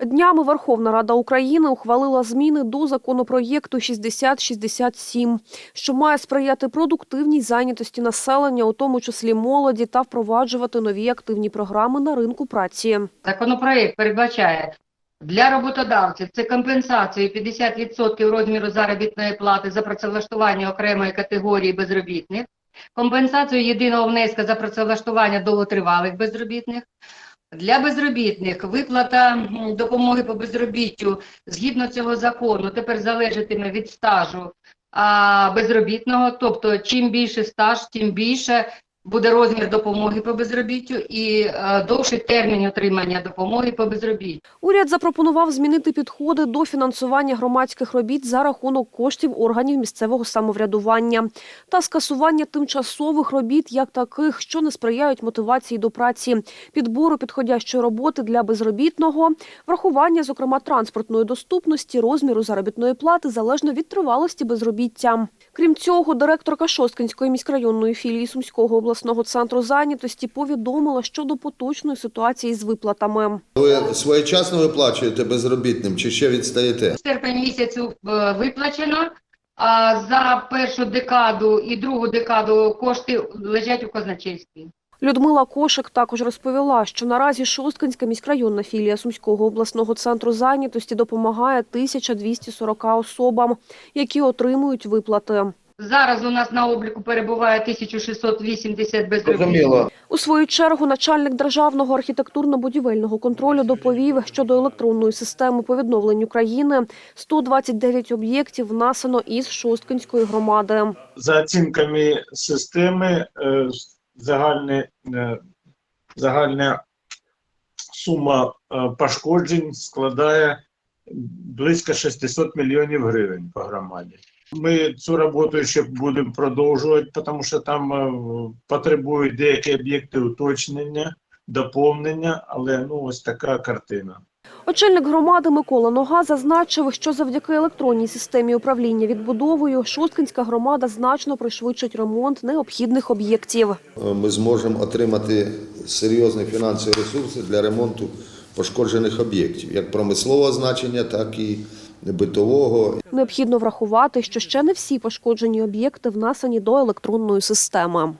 Днями Верховна Рада України ухвалила зміни до законопроєкту 6067, що має сприяти продуктивній зайнятості населення, у тому числі молоді, та впроваджувати нові активні програми на ринку праці. Законопроект передбачає для роботодавців це компенсацію 50% розміру заробітної плати за працевлаштування окремої категорії безробітних, компенсацію єдиного внеска за працевлаштування довготривалих безробітних. Для безробітних виплата допомоги по безробіттю згідно цього закону тепер залежатиме від стажу а, безробітного, тобто чим більше стаж, тим більше буде розмір допомоги по безробіттю і е, довший термін отримання допомоги по безробіттю. Уряд запропонував змінити підходи до фінансування громадських робіт за рахунок коштів органів місцевого самоврядування та скасування тимчасових робіт як таких, що не сприяють мотивації до праці, підбору підходящої роботи для безробітного, врахування, зокрема, транспортної доступності, розміру заробітної плати залежно від тривалості безробіття. Крім цього, директорка Шосткинської міськрайонної філії Сумського обласного центру зайнятості повідомила щодо поточної ситуації з виплатами. Ви своєчасно виплачуєте безробітним чи ще відстаєте? Серпень місяцю е, виплачено, а за першу декаду і другу декаду кошти лежать у казначействі. Людмила Кошик також розповіла, що наразі Шосткинська міськрайонна філія Сумського обласного центру зайнятості допомагає 1240 особам, які отримують виплати. Зараз у нас на обліку перебуває 1680 безробітних. У свою чергу начальник державного архітектурно-будівельного контролю доповів, що до електронної системи по відновленню країни 129 об'єктів внесено із Шосткинської громади. За оцінками системи, е, загальне, е, загальна сума е, пошкоджень складає близько 600 мільйонів гривень по громаді. Ми цю роботу ще будемо продовжувати, тому що там е, потребують деякі об'єкти уточнення, доповнення, але ну ось така картина. Очільник громади Микола Нога зазначив, що завдяки електронній системі управління відбудовою Шосткинська громада значно пришвидшить ремонт необхідних об'єктів. Ми зможемо отримати серйозні фінансові ресурси для ремонту пошкоджених об'єктів, як промислового значення, так і битового. Необхідно врахувати, що ще не всі пошкоджені об'єкти внесені до електронної системи.